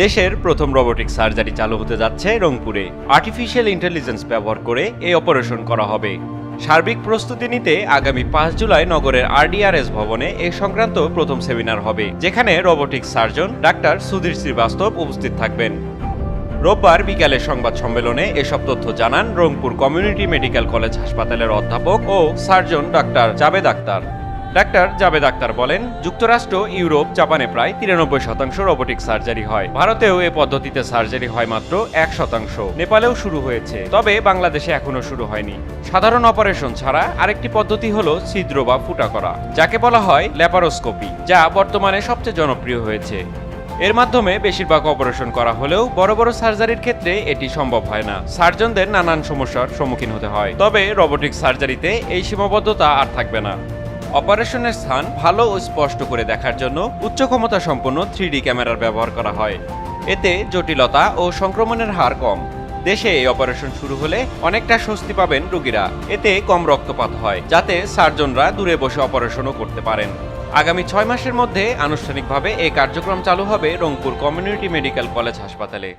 দেশের প্রথম robotic surgery চালু হতে যাচ্ছে রংপুরে। আর্টিফিশিয়াল ইন্টেলিজেন্স ব্যবহার করে এই অপারেশন করা হবে। সার্বিক প্রস্তুতি নিতে আগামী পাঁচ জুলাই নগরের আরডিআরএস ভবনে এ সংক্রান্ত প্রথম সেমিনার হবে, যেখানে রোবোটিক সার্জন ডাক্তার সুধীর শ্রীবাস্তব উপস্থিত থাকবেন। রোববার বিকালে সংবাদ সম্মেলনে এসব তথ্য জানান রংপুর কমিউনিটি মেডিকেল কলেজ হাসপাতালের অধ্যাপক ও সার্জন ডাক্তার জাবেদ আক্তার। ডাক্তার জাবেদ আক্তার বলেন, যুক্তরাষ্ট্র, ইউরোপ, জাপানে প্রায় তিরানব্বই শতাংশ রোবোটিক সার্জারি হয়। ভারতেও এ পদ্ধতিতে সার্জারি হয় মাত্র এক শতাংশ। নেপালেও শুরু হয়েছে, তবে বাংলাদেশে এখনও শুরু হয়নি। সাধারণ অপারেশন ছাড়া আরেকটি পদ্ধতি হলো ছিদ্র বা ফুটা করা, যাকে বলা হয় ল্যাপারোস্কোপি, যা বর্তমানে সবচেয়ে জনপ্রিয় হয়েছে। এর মাধ্যমে বেশিরভাগ অপারেশন করা হলেও বড় বড় সার্জারির ক্ষেত্রে এটি সম্ভব হয় না। সার্জনদের নানান সমস্যার সম্মুখীন হতে হয়, তবে রোবোটিক সার্জারিতে এই সীমাবদ্ধতা আর থাকবে না। অপারেশনের স্থান ভালো ও স্পষ্ট করে দেখার জন্য উচ্চ ক্ষমতা সম্পন্ন থ্রি ক্যামেরার ব্যবহার করা হয়। এতে জটিলতা ও সংক্রমণের হার কম। দেশে এই অপারেশন শুরু হলে অনেকটা স্বস্তি পাবেন রোগীরা। এতে কম রক্তপাত হয়, যাতে সার্জনরা দূরে বসে অপারেশনও করতে পারেন। আগামী ছয় মাসের মধ্যে আনুষ্ঠানিকভাবে এই কার্যক্রম চালু হবে রংপুর কমিউনিটি মেডিকেল কলেজ হাসপাতালে।